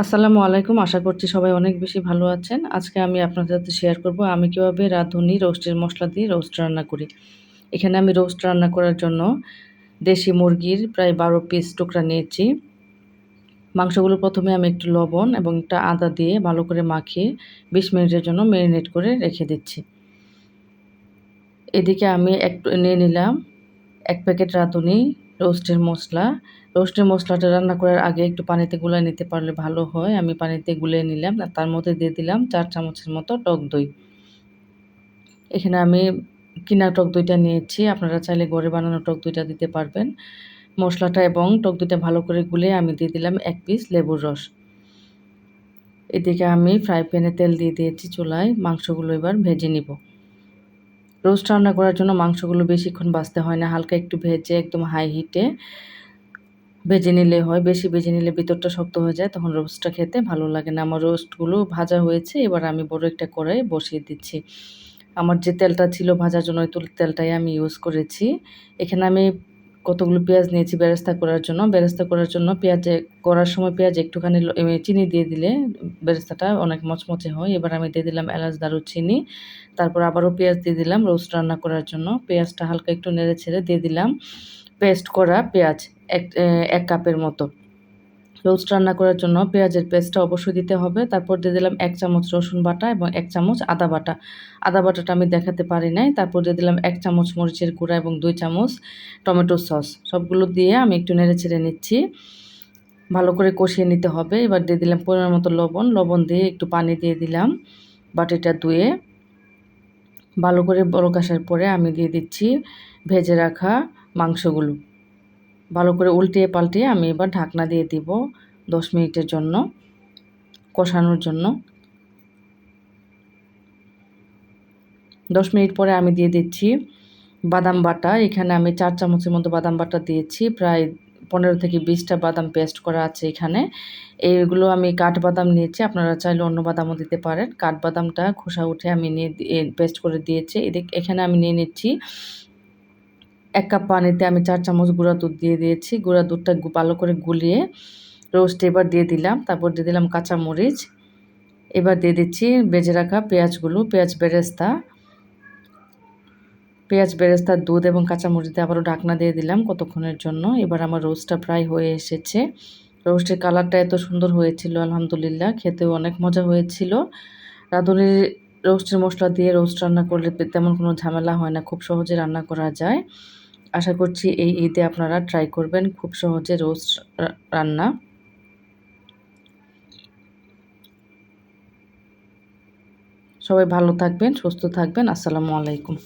আসসালামু আলাইকুম। আশা করছি সবাই অনেক বেশি ভালো আছেন। আজকে আমি আপনাদের সাথে শেয়ার করব আমি কীভাবে রাঁধুনি রোস্টের মশলা দিয়ে রোস্ট রান্না করি। এখানে আমি রোস্ট রান্না করার জন্য দেশি মুরগির প্রায় বারো পিস টুকরা নিয়েছি। মাংসগুলো প্রথমে আমি একটু লবণ এবং একটা আদা দিয়ে ভালো করে মাখিয়ে বিশ মিনিটের জন্য ম্যারিনেট করে রেখে দিচ্ছি। এদিকে আমি একটু নিয়ে নিলাম এক প্যাকেট রাঁধুনি রোস্টের মশলা। রোস্টের মশলাটা রান্না করার আগে একটু পানিতে গুলায় নিতে পারলে ভালো হয়। আমি পানিতে গুলে নিলাম আর তার মধ্যে দিয়ে দিলাম চার চামচের মতো টক দই। এখানে আমি কিনা টক দইটা নিয়েছি। আপনারা চাইলে ঘরে বানানো টক দইটা দিতে পারবেন। মশলাটা এবং টক দইটা ভালো করে গুলে আমি দিয়ে দিলাম এক পিস লেবুর রস। এদিকে আমি ফ্রাই প্যানে তেল দিয়ে দিয়েছি চুলায়। মাংসগুলো এবার ভেজে নিব। রোস্ট রান্না করার জন্য মাংসগুলো বেশিক্ষণ বাঁচতে হয় না, হালকা একটু ভেজে একদম হাই হিটে ভেজে নিলে হয়, বেশি ভেজে নিলে ভিতরটা শক্ত হয়ে যায়, তখন রোস্টটা খেতে ভালো লাগে না। আমার রোস্টগুলো ভাজা হয়েছে, এবার আমি বড় একটা করে বসিয়ে দিচ্ছি। আমার যে তেলটা ছিল ভাজার জন্য, ওই তেলটাই আমি ইউজ করেছি। এখানে আমি কতগুলো পেঁয়াজ নিয়েছি বেরেস্তা করার জন্য। বেরেস্তা করার জন্য পেঁয়াজে, করার সময় পেঁয়াজ একটুখানি চিনি দিয়ে দিলে বেরেস্তাটা অনেক মচমচে হয়। এবার আমি দিয়ে দিলাম এলাচ চিনি তারপর আবারও পেঁয়াজ দিয়ে দিলাম রোস্ট রান্না করার জন্য। পেঁয়াজটা হালকা একটু নেড়ে ছেড়ে দিয়ে দিলাম। পেস্ট করা পেঁয়াজ এক এক কাপের মতো। রোস্ট রান্না করার জন্য পেঁয়াজের পেস্টটা অবশ্যই দিতে হবে। তারপর দিয়ে দিলাম এক চামচ রসুন বাটা এবং এক চামচ আদা বাটা। আদা বাটাটা আমি দেখাতে পারি নাই। তারপর দিয়ে দিলাম এক চামচ মরিচের গুঁড়া এবং দুই চামচ টমেটো সস। সবগুলো দিয়ে আমি একটু নেড়ে ছেড়ে নিচ্ছি। ভালো করে কষিয়ে নিতে হবে। এবার দিয়ে দিলাম পরিমাণ মতো লবণ। লবণ দিয়ে একটু পানি দিয়ে দিলাম বাটিটা ধুয়ে। ভালো করে বড় কাশার পরে আমি দিয়ে দিচ্ছি ভেজে রাখা মাংসগুলো। ভালো করে উল্টিয়ে পাল্টিয়ে আমি এবার ঢাকনা দিয়ে দিব দশ মিনিটের জন্য, কষানোর জন্য। দশ মিনিট পরে আমি দিয়ে দিচ্ছি বাদাম বাটা। এখানে আমি চার চামচের মতো বাদাম বাটা দিয়েছি, প্রায় পনেরো থেকে বিশটা বাদাম পেস্ট করা আছে এখানে। এইগুলো আমি কাঠবাদাম নিয়েছি, আপনারা চাইলে অন্য বাদামও দিতে পারেন। কাঠবাদামটা খোসা উঠে আমি নিয়ে পেস্ট করে দিয়েছি। এদিক, এখানে আমি নিয়ে নিচ্ছি এক কাপ পানিতে আমি চার চামচ গুঁড়া দুধ দিয়ে দিয়েছি। গুঁড়া দুধটা ভালো করে গুলিয়ে রোস্ট এবার দিয়ে দিলাম। তারপর দিয়ে দিলাম কাঁচা মরিচ এবার দিয়ে দিচ্ছি বেজে রাখা পেঁয়াজগুলো। পেঁয়াজ বেরেস্তা। পেঁয়াজ বেরেস্তার দুধ এবং কাঁচামরিচ দিয়ে আবারও ঢাকনা দিয়ে দিলাম কতক্ষণের জন্য। এবার আমার রোস্টটা প্রায় হয়ে এসেছে। রোস্টের কালারটা এত সুন্দর হয়েছিল, আলহামদুলিল্লাহ। খেতেও অনেক মজা হয়েছিল। রাঁধুনির রোস্টের মশলা দিয়ে রোস্ট রান্না করলে তেমন কোনো ঝামেলা হয় না, খুব সহজে রান্না করা যায়। আশা করছি এই ঈদে আপনারা ট্রাই করবেন খুব সহজে রোস্ট রান্না। সবাই ভালো থাকবেন, সুস্থ থাকবেন, আসসালামু আলাইকুম।